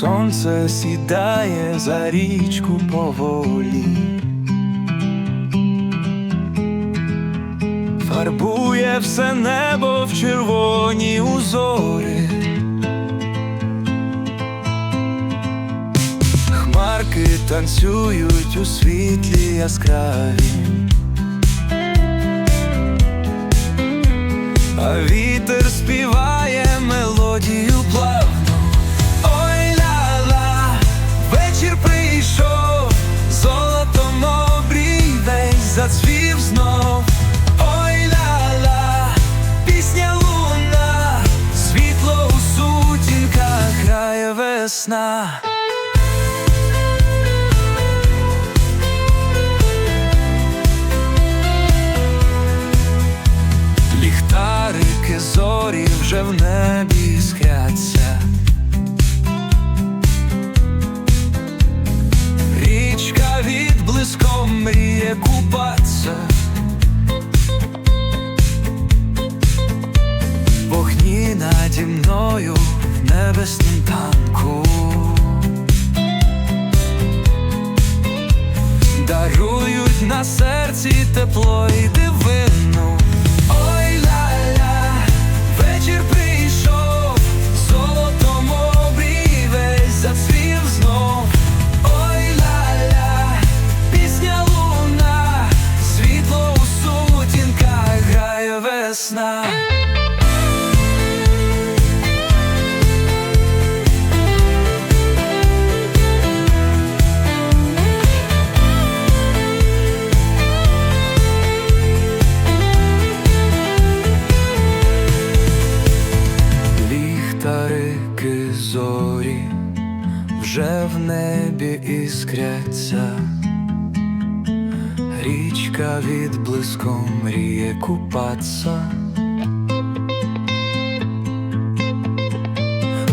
сонце сідає за річку поволі, фарбує все небо в червоні узори. Хмарки танцюють у світлі яскраві. А вітер співає весна. Ліхтарики зорі вже в небі іскряться. Річка від блиском мріє купаться. Вогні наді мною небеснім танку. Дарують на серці тепло і дивину. Ой ля-ля, вечір прийшов, золотом обрій весь зацвів знов. Ой ля-ля, пісня луна, світло у сутінках грає весна. Вже в небі іскряться, річка від блиском мріє купаться.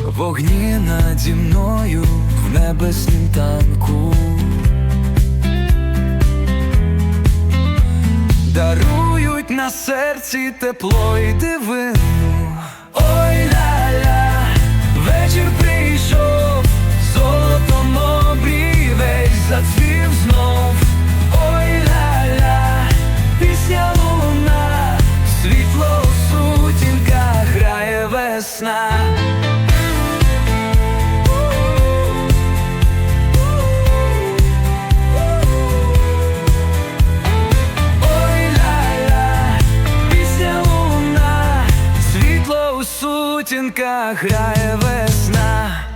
Вогні наді мною в небеснім танку. Дарують на серці тепло і дивину. Весна. Ой ля-ля, пісня світло у сутінках грає весна.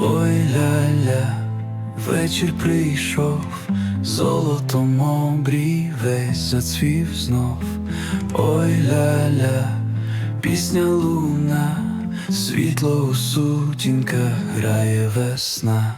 Ой ля-ля, вечір прийшов, золотом обрій весь зацвів знов. Ой ля-ля, пісня луна, світло у сутінках грає весна.